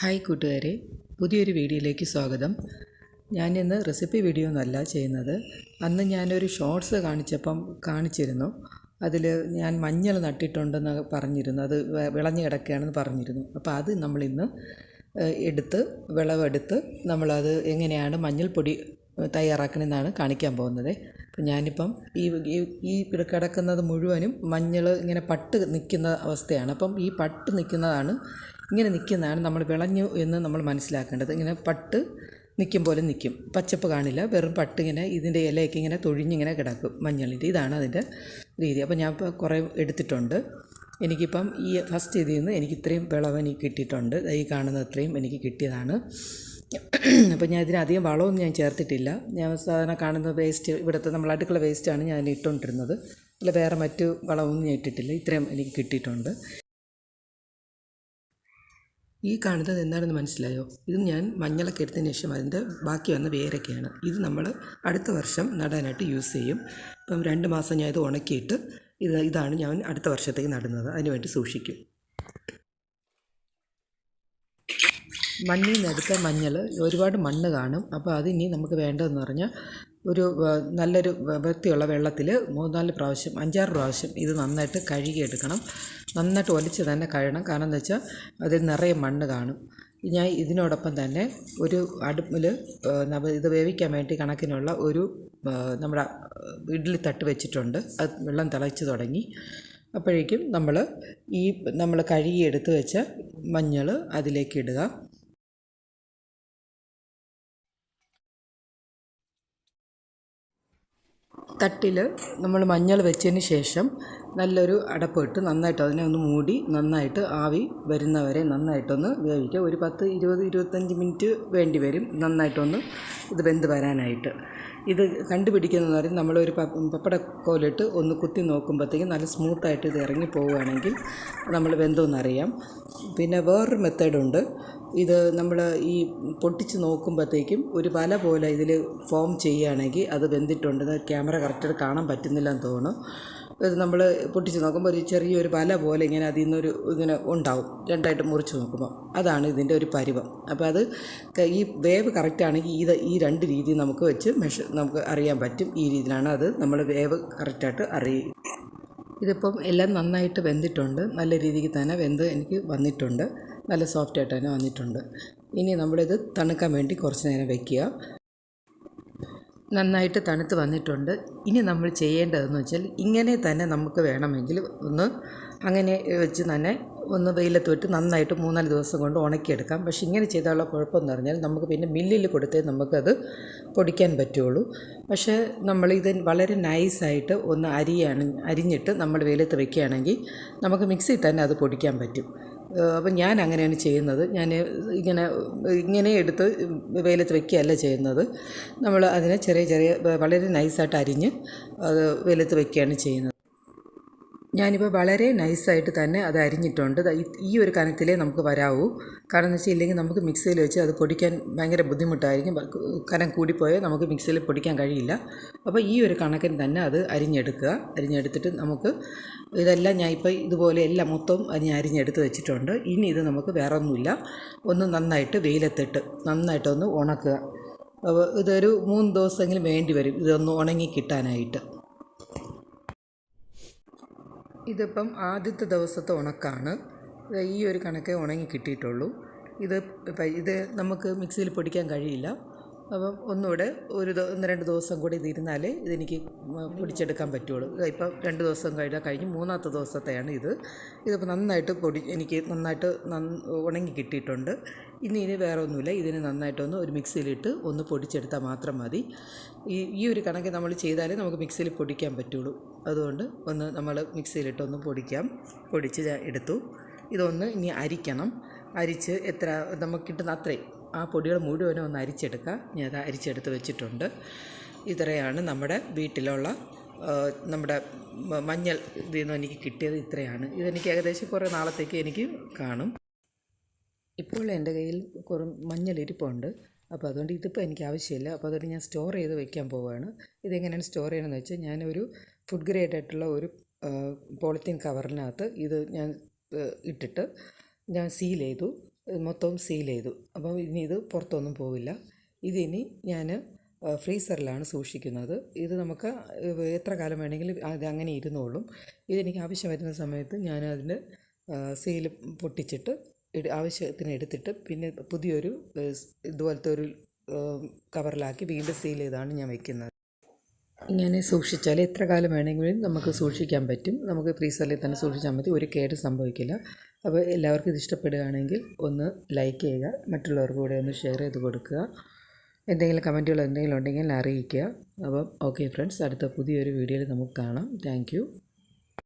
Hi കൂട്ടുകാരെ പുതിയൊരു വീഡിയോയിലേക്ക് സ്വാഗതം. ഞാനിന്ന് റെസിപ്പി വീഡിയോ ഒന്നല്ല ചെയ്യുന്നത്. അന്ന് ഞാനൊരു ഷോർട്സ് കാണിച്ചപ്പം കാണിച്ചിരുന്നു. അതിൽ ഞാൻ മഞ്ഞൾ നട്ടിട്ടുണ്ടെന്ന് പറഞ്ഞിരുന്നു. അത് വിളഞ്ഞു കിടക്കുകയാണെന്ന് പറഞ്ഞിരുന്നു. അപ്പോൾ അത് നമ്മളിന്ന് എടുത്ത് വിളവെടുത്ത് നമ്മളത് എങ്ങനെയാണ് മഞ്ഞൾപ്പൊടി തയ്യാറാക്കണമെന്നാണ് കാണിക്കാൻ പോകുന്നത്. ഞാനിപ്പം ഈ ഈ- കിടക്കുന്നത് മുഴുവനും മഞ്ഞൾ ഇങ്ങനെ പട്ട് നിൽക്കുന്ന അവസ്ഥയാണ്. അപ്പം ഈ പട്ട് നിൽക്കുന്നതാണ് ഇങ്ങനെ നിൽക്കുന്നതാണ് നമ്മൾ വിളഞ്ഞു എന്ന് നമ്മൾ മനസ്സിലാക്കേണ്ടത്. ഇങ്ങനെ പട്ട് നിൽക്കും പോലെ നിൽക്കും. പച്ചപ്പ് കാണില്ല വെറും പട്ട് ഇങ്ങനെ ഇതിന്റെ ഇലയൊക്കെ ഇങ്ങനെ തൊഴിഞ്ഞിങ്ങനെ കിടക്കും മഞ്ഞളിന്റെ. ഇതാണ് അതിന്റെ രീതി. അപ്പോൾ ഞാൻ ഇപ്പോൾ കുറേ എടുത്തിട്ടുണ്ട്. എനിക്കിപ്പം ഈ ഫസ്റ്റ് ഇതിൽ നിന്ന് എനിക്ക് ഇത്രയും വിളവ് എനിക്ക് കിട്ടിയിട്ടുണ്ട്. ഈ കാണുന്ന ഇത്രയും എനിക്ക് കിട്ടിയതാണ്. അപ്പോൾ ഞാൻ ഇതിനധികം വളമൊന്നും ഞാൻ ചേർത്തിട്ടില്ല. ഞാൻ സാധാരണ കാണുന്ന വേസ്റ്റ് ഇവിടുത്തെ നമ്മൾ അടുക്കള വേസ്റ്റാണ് ഞാൻ ഇട്ടുകൊണ്ടിരുന്നത് അല്ല വേറെ മറ്റു വളമൊന്നും ഞാൻ ഇട്ടിട്ടില്ല. ഇത്രയും എനിക്ക് കിട്ടിയിട്ടുണ്ട്. ഈ കാണുന്നത് എന്താണെന്ന് മനസ്സിലായോ? ഇത് ഞാൻ മഞ്ഞളൊക്കെ എടുത്തതിന് ശേഷം അതിന്റെ ബാക്കി വന്ന വേരൊക്കെയാണ്. ഇത് നമ്മൾ അടുത്ത വർഷം നടാനായിട്ട് യൂസ് ചെയ്യും. ഇപ്പം രണ്ട് മാസം ഞാൻ ഇത് ഉണക്കിയിട്ട് ഇത് ഇതാണ് ഞാൻ അടുത്ത വർഷത്തേക്ക് നടുന്നത്. അതിനുവേണ്ടി സൂക്ഷിക്കും. മണ്ണിൽ നിന്ന് എടുത്ത മഞ്ഞൾ ഒരുപാട് മണ്ണ് കാണും. അപ്പോൾ അതിനി നമുക്ക് വേണ്ടതെന്ന് പറഞ്ഞാൽ ഒരു നല്ലൊരു വൃത്തിയുള്ള വെള്ളത്തിൽ മൂന്നാൽ പ്രാവശ്യം അഞ്ചാറ് പ്രാവശ്യം ഇത് നന്നായിട്ട് കഴുകിയെടുക്കണം. നന്നായിട്ട് ഒലിച്ച് തന്നെ കഴുകണം. കാരണം എന്താ വെച്ചാൽ അതിൽ നിറയെ മണ്ണ് കാണും. ഞാൻ ഇതിനോടൊപ്പം തന്നെ ഒരു അടുപ്പിൽ ഇത് വേവിക്കാൻ വേണ്ടി കണക്കിനുള്ള ഒരു നമ്മുടെ ഇഡ്ഡലി തട്ട് വെച്ചിട്ടുണ്ട്. അത് വെള്ളം തിളച്ച് തുടങ്ങി. അപ്പോഴേക്കും നമ്മൾ ഈ നമ്മൾ കഴുകിയെടുത്ത് വെച്ച മഞ്ഞൾ അതിലേക്ക് ഇടുക. തട്ടിൽ നമ്മൾ മഞ്ഞൾ വെച്ചതിന് ശേഷം നല്ലൊരു അടപ്പിട്ട് നന്നായിട്ട് അതിനെ ഒന്ന് മൂടി നന്നായിട്ട് ആവി വരുന്നവരെ നന്നായിട്ടൊന്ന് വേവിക്കുക. ഒരു പത്ത് ഇരുപത് ഇരുപത്തഞ്ച് മിനിറ്റ് വേണ്ടി വരും. നന്നായിട്ടൊന്ന് ഇത് വെന്ത് വരാനായിട്ട്. ഇത് കണ്ടുപിടിക്കുന്നതെന്ന് പറയുന്നത് നമ്മളൊരു പപ്പടക്കോലിട്ട് ഒന്ന് കുത്തി നോക്കുമ്പോഴത്തേക്കും നല്ല സ്മൂത്തായിട്ട് ഇത് ഇറങ്ങി പോവുകയാണെങ്കിൽ നമ്മൾ വെന്തോന്നറിയാം. പിന്നെ വേറൊരു മെത്തേഡുണ്ട്. ഇത് നമ്മൾ ഈ പൊട്ടിച്ച് നോക്കുമ്പോഴത്തേക്കും ഒരു വല പോലെ ഇതിൽ ഫോം ചെയ്യുകയാണെങ്കിൽ അത് വെന്തിട്ടുണ്ട്. ക്യാമറ കറക്റ്റായിട്ട് കാണാൻ പറ്റുന്നില്ല എന്ന് തോന്നുന്നു. ഇത് നമ്മൾ പൊട്ടിച്ച് നോക്കുമ്പോൾ ഒരു ചെറിയൊരു വല പോലെ ഇങ്ങനെ അതിൽ നിന്നൊരു ഇങ്ങനെ ഉണ്ടാവും. രണ്ടായിട്ട് മുറിച്ച് നോക്കുമ്പോൾ അതാണ് ഇതിന്റെ ഒരു പരിവം. അപ്പോൾ അത് ഈ വേവ് കറക്റ്റാണെങ്കിൽ ഇത് ഈ രണ്ട് രീതി നമുക്ക് വെച്ച് മെഷർ നമുക്ക് അറിയാൻ പറ്റും. ഈ രീതിയിലാണ് അത് നമ്മൾ വേവ് കറക്റ്റായിട്ട് അറിയും ഇതിപ്പം എല്ലാം നന്നായിട്ട് വെന്തിട്ടുണ്ട്. നല്ല രീതിക്ക് തന്നെ വെന്ത് എനിക്ക് വന്നിട്ടുണ്ട്. നല്ല സോഫ്റ്റായിട്ട് തന്നെ വന്നിട്ടുണ്ട്. ഇനി നമ്മളിത് തണുക്കാൻ വേണ്ടി കുറച്ച് നേരം വെക്കുക. നന്നായിട്ട് തണുത്ത് വന്നിട്ടുണ്ട്. ഇനി നമ്മൾ ചെയ്യേണ്ടതെന്ന് വെച്ചാൽ ഇങ്ങനെ തന്നെ നമുക്ക് വേണമെങ്കിൽ ഒന്ന് അങ്ങനെ വെച്ച് തന്നെ ഒന്ന് വെയിലത്ത് വിട്ട് നന്നായിട്ട് മൂന്നാൽ ദിവസം കൊണ്ട് ഉണക്കിയെടുക്കാം. പക്ഷെ ഇങ്ങനെ ചെയ്താലുള്ള കുഴപ്പമെന്ന് പറഞ്ഞാൽ നമുക്ക് പിന്നെ മില്ലിൽ കൊടുത്തേ നമുക്കത് പൊടിക്കാൻ പറ്റുള്ളൂ. പക്ഷേ നമ്മളിത് വളരെ നൈസായിട്ട് ഒന്ന് അരിയാണ് അരിഞ്ഞിട്ട് നമ്മൾ വെയിലത്ത് വയ്ക്കുകയാണെങ്കിൽ നമുക്ക് മിക്സിയിൽ തന്നെ അത് പൊടിക്കാൻ പറ്റും. അപ്പം ഞാൻ അങ്ങനെയാണ് ചെയ്യുന്നത്. ഞാൻ ഇങ്ങനെ ഇങ്ങനെ എടുത്ത് വെയിലത്ത് വെക്കുകയല്ല ചെയ്യുന്നത്. നമ്മൾ അതിനെ ചെറിയ ചെറിയ വളരെ നൈസായിട്ട് അരിഞ്ഞ് അത് വെയിലത്ത് വെക്കുകയാണ് ചെയ്യുന്നത്. ഞാനിപ്പോൾ വളരെ നൈസായിട്ട് തന്നെ അത് അരിഞ്ഞിട്ടുണ്ട്. ഈ- ഒരു കനത്തിലേ നമുക്ക് വരാവൂ. കാരണം എന്ന് വെച്ചാൽ ഇല്ലെങ്കിൽ നമുക്ക് മിക്സിയിൽ വെച്ച് അത് പൊടിക്കാൻ ഭയങ്കര ബുദ്ധിമുട്ടായിരിക്കും. കനം കൂടിപ്പോയാൽ നമുക്ക് മിക്സിയിൽ പൊടിക്കാൻ കഴിയില്ല. അപ്പോൾ ഈ ഒരു കണക്കിന് തന്നെ അത് അരിഞ്ഞെടുക്കുക. അരിഞ്ഞെടുത്തിട്ട് നമുക്ക് ഇതെല്ലാം ഞാൻ ഇപ്പോൾ ഇതുപോലെ എല്ലാം മൊത്തം ഞാൻ അരിഞ്ഞെടുത്ത് വെച്ചിട്ടുണ്ട്. ഇനി ഇത് നമുക്ക് വേറെ ഒന്നുമില്ല ഒന്ന് നന്നായിട്ട് വെയിലത്തിട്ട് നന്നായിട്ടൊന്ന് ഉണക്കുക. അപ്പോൾ ഇതൊരു മൂന്ന് ദിവസമെങ്കിലും വേണ്ടി വരും. ഇതൊന്ന് ഉണങ്ങി കിട്ടാനായിട്ട്. ഇതിപ്പം ആദ്യത്തെ ദിവസത്തെ ഉണക്കാണ്. ഈ ഒരു കണക്കേ ഉണങ്ങി കിട്ടിയിട്ടുള്ളൂ. ഇത് ഇത് നമുക്ക് മിക്സിയിൽ പൊടിക്കാൻ കഴിയില്ല. അപ്പം ഒന്നുകൂടെ ഒരു ഒന്ന് രണ്ട് ദിവസം കൂടി ഇതിരുന്നാലേ ഇതെനിക്ക് പൊടിച്ചെടുക്കാൻ പറ്റുള്ളൂ. ഇപ്പം രണ്ട് ദിവസം കഴിഞ്ഞാൽ കഴിഞ്ഞ് മൂന്നാമത്തെ ദിവസത്തെയാണ് ഇത്. ഇതിപ്പോൾ നന്നായിട്ട് പൊടി എനിക്ക് നന്നായിട്ട് നന്ന ഉണങ്ങി കിട്ടിയിട്ടുണ്ട്. ഇനി ഇനി വേറെ ഒന്നുമില്ല ഇതിനെ നന്നായിട്ടൊന്ന് ഒരു മിക്സിയിലിട്ട് ഒന്ന് പൊടിച്ചെടുത്താൽ മാത്രം മതി. ഈ ഈ ഒരു കണക്ക് നമ്മൾ ചെയ്താലേ നമുക്ക് മിക്സിയിൽ പൊടിക്കാൻ പറ്റുള്ളൂ. അതുകൊണ്ട് ഒന്ന് നമ്മൾ മിക്സിയിലിട്ടൊന്ന് പൊടിക്കാം. പൊടിച്ച് എടുത്തു. ഇതൊന്ന് ഇനി അരിക്കണം. അരിച്ച് എത്ര നമുക്ക് കിട്ടുന്ന അത്രയും. ആ പൊടികൾ മുഴുവനും ഒന്ന് അരിച്ചെടുക്കുക. ഞാൻ അത് അരിച്ചെടുത്ത് വെച്ചിട്ടുണ്ട്. ഇത്രയാണ് നമ്മുടെ വീട്ടിലുള്ള നമ്മുടെ മഞ്ഞൾ ഇതിൽ നിന്ന് എനിക്ക് കിട്ടിയത് ഇത്രയാണ്. ഇതെനിക്ക് ഏകദേശം കുറേ നാളത്തേക്ക് എനിക്ക് കാണും. ഇപ്പോൾ എന്റെ കയ്യിൽ കുറേ മഞ്ഞൾ ഇരിപ്പുണ്ട്. അപ്പോൾ അതുകൊണ്ട് ഇതിപ്പോൾ എനിക്ക് ആവശ്യമില്ല. അപ്പോൾ അതുകൊണ്ട് ഞാൻ സ്റ്റോർ ചെയ്ത് വെക്കാൻ പോവുകയാണ് ഇതെങ്ങനെയാണ് സ്റ്റോർ ചെയ്യണമെന്ന് വെച്ചാൽ ഞാനൊരു ഫുഡ് ഗ്രേഡ് ആയിട്ടുള്ള ഒരു പോളിത്തീൻ കവറിനകത്ത് ഇത് ഞാൻ ഇട്ടിട്ട് ഞാൻ സീൽ ചെയ്തു. മൊത്തവും സീൽ ചെയ്തു. അപ്പം ഇനി ഇത് പുറത്തൊന്നും പോവില്ല. ഇതിനി ഞാൻ ഫ്രീസറിലാണ് സൂക്ഷിക്കുന്നത്. ഇത് നമുക്ക് എത്ര കാലം വേണമെങ്കിലും അത് അങ്ങനെ ഇരുന്നോളും. ഇതെനിക്ക് ആവശ്യം വരുന്ന സമയത്ത് ഞാൻ അതിന്റെ സീൽ പൊട്ടിച്ചിട്ട് ആവശ്യത്തിന് എടുത്തിട്ട് പിന്നെ പുതിയൊരു ഇതുപോലത്തെ ഒരു കവറിലാക്കി വീണ്ടും സീൽ ചെയ്താണ് ഞാൻ വെക്കുന്നത്. ഇങ്ങനെ സൂക്ഷിച്ചാൽ എത്ര കാലം വേണമെങ്കിലും നമുക്ക് സൂക്ഷിക്കാൻ പറ്റും. നമുക്ക് ഫ്രീസറിൽ തന്നെ സൂക്ഷിച്ചാൽ മതി. ഒരു കേട് സംഭവിക്കില്ല. അപ്പോൾ എല്ലാവർക്കും ഇത് ഇഷ്ടപ്പെടുകയാണെങ്കിൽ ഒന്ന് ലൈക്ക് ചെയ്യുക. മറ്റുള്ളവർക്ക് കൂടെ ഒന്ന് ഷെയർ ചെയ്ത് കൊടുക്കുക. എന്തെങ്കിലും കമന്റുകൾ എന്തെങ്കിലും ഉണ്ടെങ്കിൽ അറിയിക്കുക. അപ്പം ഓക്കെ ഫ്രണ്ട്സ് അടുത്ത പുതിയൊരു വീഡിയോയിൽ നമുക്ക് കാണാം. താങ്ക്